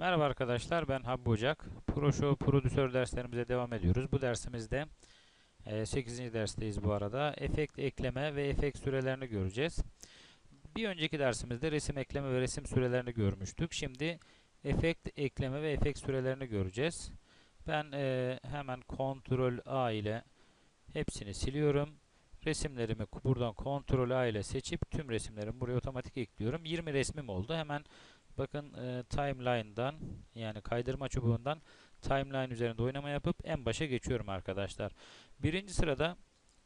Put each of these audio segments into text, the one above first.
Merhaba arkadaşlar ben Habbı Ocak. ProShow prodüsör derslerimize devam ediyoruz. Bu dersimizde 8. dersteyiz bu arada. Efekt ekleme ve efekt sürelerini göreceğiz. Bir önceki dersimizde resim ekleme ve resim sürelerini görmüştük. Şimdi efekt ekleme ve efekt sürelerini göreceğiz. Ben e, hemen Ctrl A ile hepsini siliyorum. Resimlerimi buradan Ctrl A ile seçip tüm resimlerimi buraya otomatik ekliyorum. 20 resmim oldu. Hemen Bakın e, timeline'dan yani kaydırma çubuğundan timeline üzerinde oynama yapıp en başa geçiyorum arkadaşlar. Birinci sırada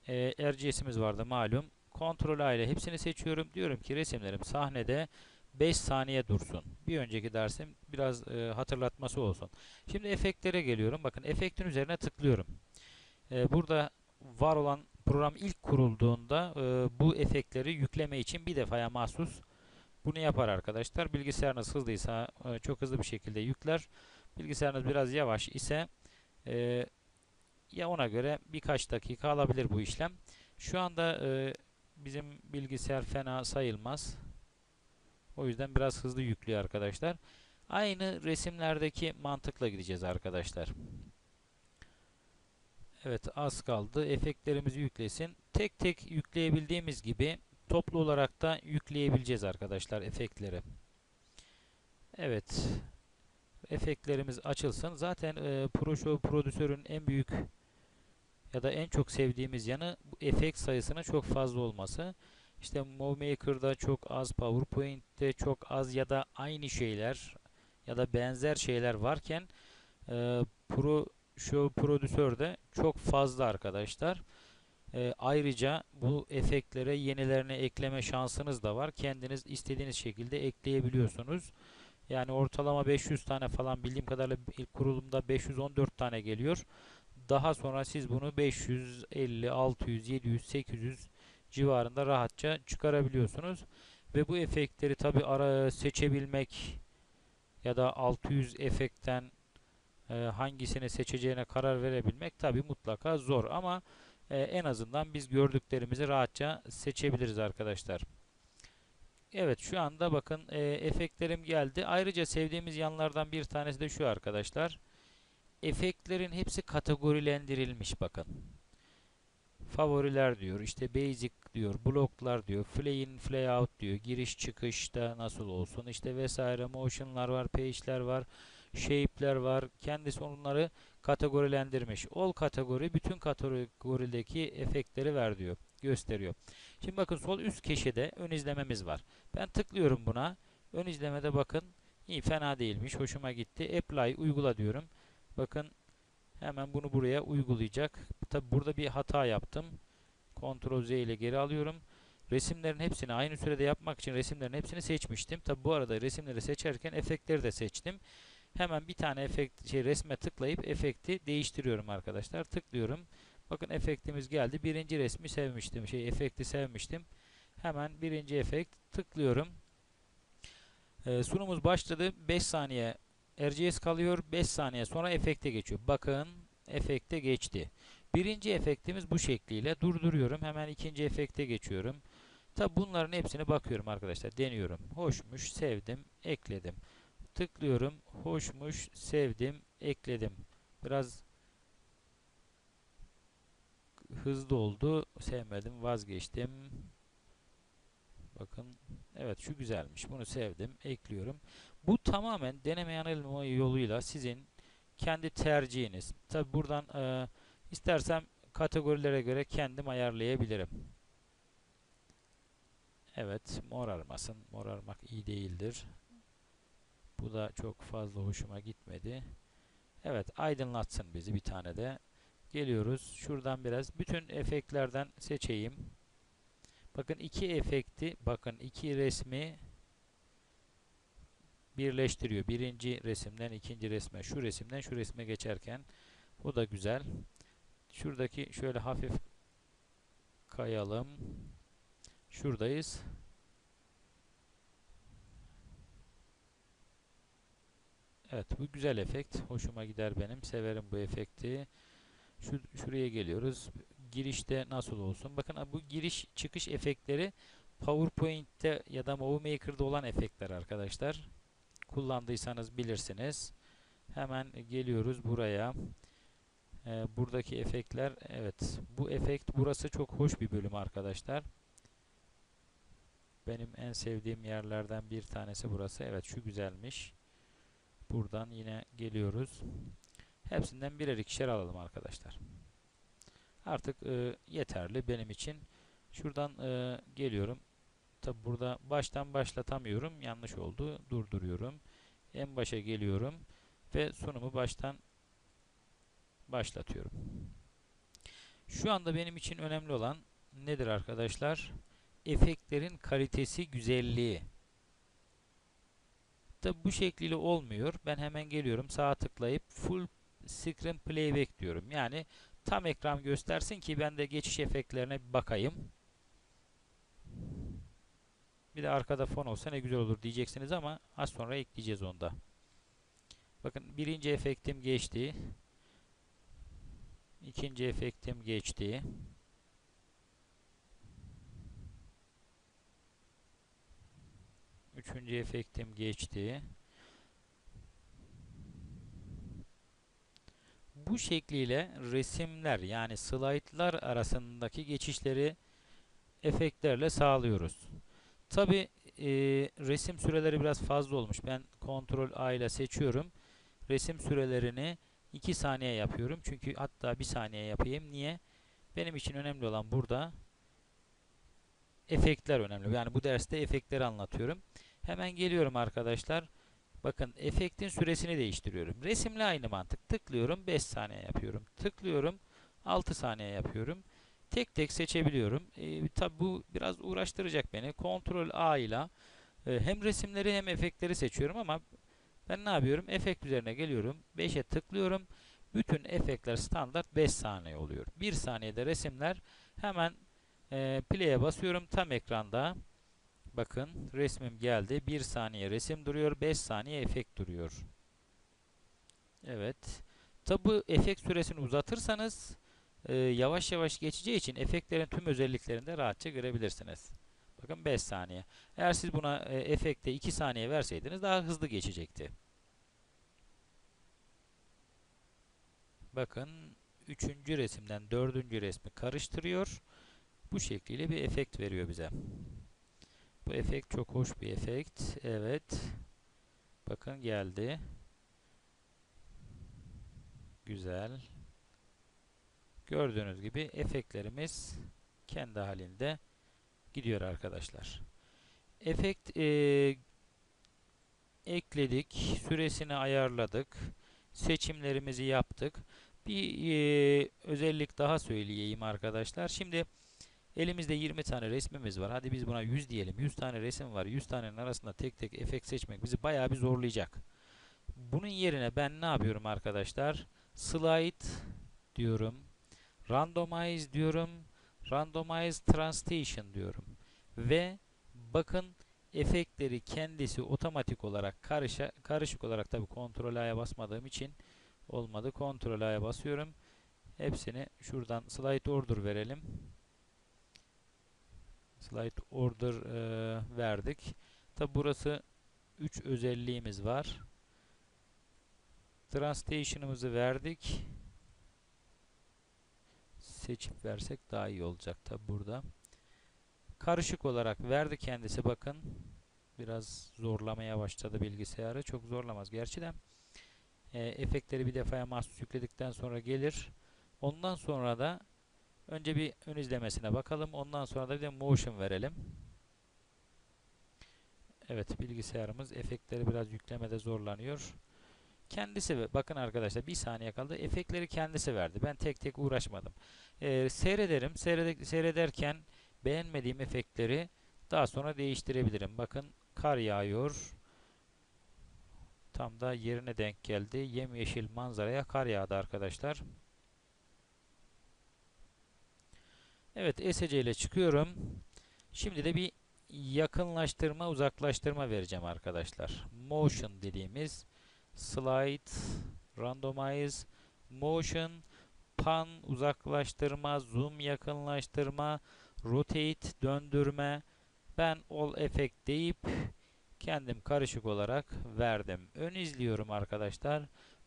e, RGS'imiz vardı malum. Ctrl A ile hepsini seçiyorum. Diyorum ki resimlerim sahnede 5 saniye dursun. Bir önceki dersim biraz e, hatırlatması olsun. Şimdi efektlere geliyorum. Bakın efektin üzerine tıklıyorum. E, burada var olan program ilk kurulduğunda e, bu efektleri yükleme için bir defaya mahsus bunu yapar arkadaşlar. Bilgisayarınız hızlıysa e, çok hızlı bir şekilde yükler. Bilgisayarınız biraz yavaş ise e, ya ona göre birkaç dakika alabilir bu işlem. Şu anda e, bizim bilgisayar fena sayılmaz. O yüzden biraz hızlı yüklüyor arkadaşlar. Aynı resimlerdeki mantıkla gideceğiz arkadaşlar. Evet az kaldı. Efektlerimizi yüklesin. Tek tek yükleyebildiğimiz gibi toplu olarak da yükleyebileceğiz arkadaşlar efektleri. Evet. Efektlerimiz açılsın. Zaten e, ProShow prodüsörün en büyük ya da en çok sevdiğimiz yanı bu efekt sayısının çok fazla olması. İşte MovieMaker'da çok az, PowerPoint'te çok az ya da aynı şeyler ya da benzer şeyler varken e, ProShow prodüsörde çok fazla arkadaşlar. E, ayrıca bu efektlere yenilerini ekleme şansınız da var. Kendiniz istediğiniz şekilde ekleyebiliyorsunuz. Yani ortalama 500 tane falan bildiğim kadarıyla ilk kurulumda 514 tane geliyor. Daha sonra siz bunu 550, 600, 700, 800 civarında rahatça çıkarabiliyorsunuz. Ve bu efektleri tabi ara seçebilmek ya da 600 efektten e, hangisini seçeceğine karar verebilmek tabi mutlaka zor ama e, en azından biz gördüklerimizi rahatça seçebiliriz arkadaşlar. Evet şu anda bakın e, efektlerim geldi. Ayrıca sevdiğimiz yanlardan bir tanesi de şu arkadaşlar. Efektlerin hepsi kategorilendirilmiş bakın. Favoriler diyor, işte basic diyor, bloklar diyor, play in, play out diyor, giriş çıkışta nasıl olsun, işte vesaire motionlar var, page'ler var, shape'ler var. Kendisi onları kategorilendirmiş. All kategori bütün kategorideki efektleri ver diyor. Gösteriyor. Şimdi bakın sol üst köşede ön izlememiz var. Ben tıklıyorum buna. Ön izlemede bakın iyi fena değilmiş. Hoşuma gitti. Apply uygula diyorum. Bakın hemen bunu buraya uygulayacak. Tabi burada bir hata yaptım. Ctrl Z ile geri alıyorum. Resimlerin hepsini aynı sürede yapmak için resimlerin hepsini seçmiştim. Tabi bu arada resimleri seçerken efektleri de seçtim. Hemen bir tane efekt şey resme tıklayıp efekti değiştiriyorum arkadaşlar. Tıklıyorum. Bakın efektimiz geldi. Birinci resmi sevmiştim. Şey efekti sevmiştim. Hemen birinci efekt tıklıyorum. Ee, sunumuz başladı. 5 saniye RGS kalıyor. 5 saniye sonra efekte geçiyor. Bakın efekte geçti. Birinci efektimiz bu şekliyle. Durduruyorum. Hemen ikinci efekte geçiyorum. Tabi bunların hepsini bakıyorum arkadaşlar. Deniyorum. Hoşmuş, sevdim, ekledim. Tıklıyorum. Hoşmuş, sevdim, ekledim. Biraz hızlı oldu. Sevmedim, vazgeçtim. Bakın. Evet şu güzelmiş. Bunu sevdim. Ekliyorum. Bu tamamen deneme yanılma yoluyla sizin kendi tercihiniz. Tabi buradan e, istersem kategorilere göre kendim ayarlayabilirim. Evet morarmasın. Morarmak iyi değildir. Bu da çok fazla hoşuma gitmedi. Evet aydınlatsın bizi bir tane de. Geliyoruz. Şuradan biraz bütün efektlerden seçeyim. Bakın iki efekti, bakın iki resmi birleştiriyor. Birinci resimden ikinci resme, şu resimden şu resme geçerken bu da güzel. Şuradaki şöyle hafif kayalım. Şuradayız. Evet bu güzel efekt. Hoşuma gider benim. Severim bu efekti. Şu, şuraya geliyoruz. Girişte nasıl olsun? Bakın bu giriş çıkış efektleri PowerPoint'te ya da Movie Maker'da olan efektler arkadaşlar. kullandıysanız bilirsiniz. Hemen geliyoruz buraya. Ee, buradaki efektler evet bu efekt burası çok hoş bir bölüm arkadaşlar. Benim en sevdiğim yerlerden bir tanesi burası. Evet şu güzelmiş. Buradan yine geliyoruz. Hepsinden birer ikişer alalım arkadaşlar. Artık e, yeterli benim için. Şuradan e, geliyorum. Tabi burada baştan başlatamıyorum. Yanlış oldu. Durduruyorum. En başa geliyorum. Ve sunumu baştan başlatıyorum. Şu anda benim için önemli olan nedir arkadaşlar? Efektlerin kalitesi, güzelliği. Tabi bu şekliyle olmuyor. Ben hemen geliyorum. Sağa tıklayıp full screen playback diyorum. Yani tam ekran göstersin ki ben de geçiş efektlerine bir bakayım. Bir de arkada fon olsa ne güzel olur diyeceksiniz ama az sonra ekleyeceğiz onda. Bakın birinci efektim geçti. İkinci efektim geçti. Üçüncü efektim geçti. Bu şekliyle resimler yani slaytlar arasındaki geçişleri efektlerle sağlıyoruz. Tabi e, resim süreleri biraz fazla olmuş. Ben Ctrl A ile seçiyorum. Resim sürelerini 2 saniye yapıyorum. Çünkü hatta 1 saniye yapayım. Niye? Benim için önemli olan burada efektler önemli. Yani bu derste efektleri anlatıyorum. Hemen geliyorum arkadaşlar. Bakın efektin süresini değiştiriyorum. Resimle aynı mantık. Tıklıyorum 5 saniye yapıyorum. Tıklıyorum 6 saniye yapıyorum. Tek tek seçebiliyorum. E, tabi bu biraz uğraştıracak beni. Ctrl A ile e, hem resimleri hem efektleri seçiyorum ama ben ne yapıyorum? Efekt üzerine geliyorum. 5'e tıklıyorum. Bütün efektler standart 5 saniye oluyor. 1 saniyede resimler hemen e, play'e basıyorum tam ekranda. Bakın resmim geldi. 1 saniye resim duruyor. 5 saniye efekt duruyor. Evet. Tabi efekt süresini uzatırsanız e, yavaş yavaş geçeceği için efektlerin tüm özelliklerini de rahatça görebilirsiniz. Bakın 5 saniye. Eğer siz buna e, efekte 2 saniye verseydiniz daha hızlı geçecekti. Bakın 3. resimden 4. resmi karıştırıyor. Bu şekliyle bir efekt veriyor bize. Bu efekt çok hoş bir efekt. Evet. Bakın geldi. Güzel. Gördüğünüz gibi efektlerimiz kendi halinde gidiyor arkadaşlar. Efekt e, ekledik. Süresini ayarladık. Seçimlerimizi yaptık. Bir e, özellik daha söyleyeyim arkadaşlar. Şimdi elimizde 20 tane resmimiz var. Hadi biz buna 100 diyelim. 100 tane resim var. 100 tanenin arasında tek tek efekt seçmek bizi bayağı bir zorlayacak. Bunun yerine ben ne yapıyorum arkadaşlar? Slide diyorum. Randomize diyorum. Randomize Translation diyorum. Ve bakın efektleri kendisi otomatik olarak karışa, karışık olarak tabi kontrol A'ya basmadığım için olmadı. Kontrol A'ya basıyorum. Hepsini şuradan slide order verelim. Slide order e, verdik. Tabi burası 3 özelliğimiz var. Translation'ımızı verdik seçip versek daha iyi olacak tabi burada. Karışık olarak verdi kendisi bakın. Biraz zorlamaya başladı bilgisayarı. Çok zorlamaz gerçi de. E, efektleri bir defaya mahsus yükledikten sonra gelir. Ondan sonra da önce bir ön izlemesine bakalım. Ondan sonra da bir de motion verelim. Evet bilgisayarımız efektleri biraz yüklemede zorlanıyor. Kendisi bakın arkadaşlar bir saniye kaldı. Efektleri kendisi verdi. Ben tek tek uğraşmadım. Ee, seyrederim. Seyrede seyrederken beğenmediğim efektleri daha sonra değiştirebilirim. Bakın kar yağıyor. Tam da yerine denk geldi. Yemyeşil manzaraya kar yağdı arkadaşlar. Evet SC ile çıkıyorum. Şimdi de bir yakınlaştırma uzaklaştırma vereceğim arkadaşlar. Motion dediğimiz slide, randomize, motion, pan uzaklaştırma, zoom yakınlaştırma, rotate döndürme. Ben all effect deyip kendim karışık olarak verdim. Ön izliyorum arkadaşlar.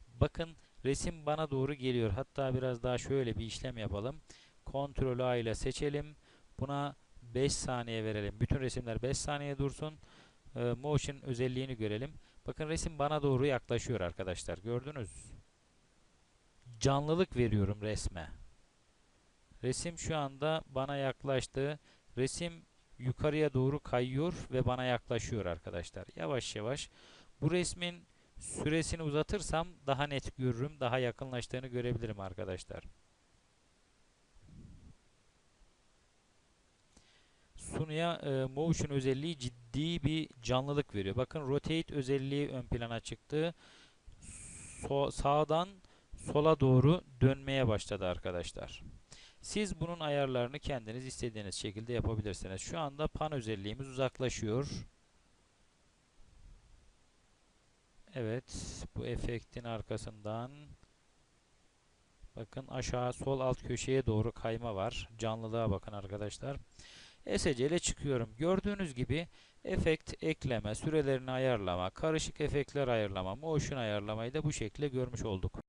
Bakın resim bana doğru geliyor. Hatta biraz daha şöyle bir işlem yapalım. Ctrl A ile seçelim. Buna 5 saniye verelim. Bütün resimler 5 saniye dursun. Ee, motion özelliğini görelim. Bakın resim bana doğru yaklaşıyor arkadaşlar. Gördünüz. Canlılık veriyorum resme. Resim şu anda bana yaklaştı. Resim yukarıya doğru kayıyor ve bana yaklaşıyor arkadaşlar. Yavaş yavaş. Bu resmin süresini uzatırsam daha net görürüm. Daha yakınlaştığını görebilirim arkadaşlar. Sunuya e, motion özelliği ciddi bir canlılık veriyor. Bakın rotate özelliği ön plana çıktı. So sağdan sola doğru dönmeye başladı arkadaşlar. Siz bunun ayarlarını kendiniz istediğiniz şekilde yapabilirsiniz. Şu anda pan özelliğimiz uzaklaşıyor. Evet, bu efektin arkasından bakın aşağı sol alt köşeye doğru kayma var. Canlılığa bakın arkadaşlar. SC ile çıkıyorum. Gördüğünüz gibi efekt ekleme, sürelerini ayarlama, karışık efektler ayarlama, motion ayarlamayı da bu şekilde görmüş olduk.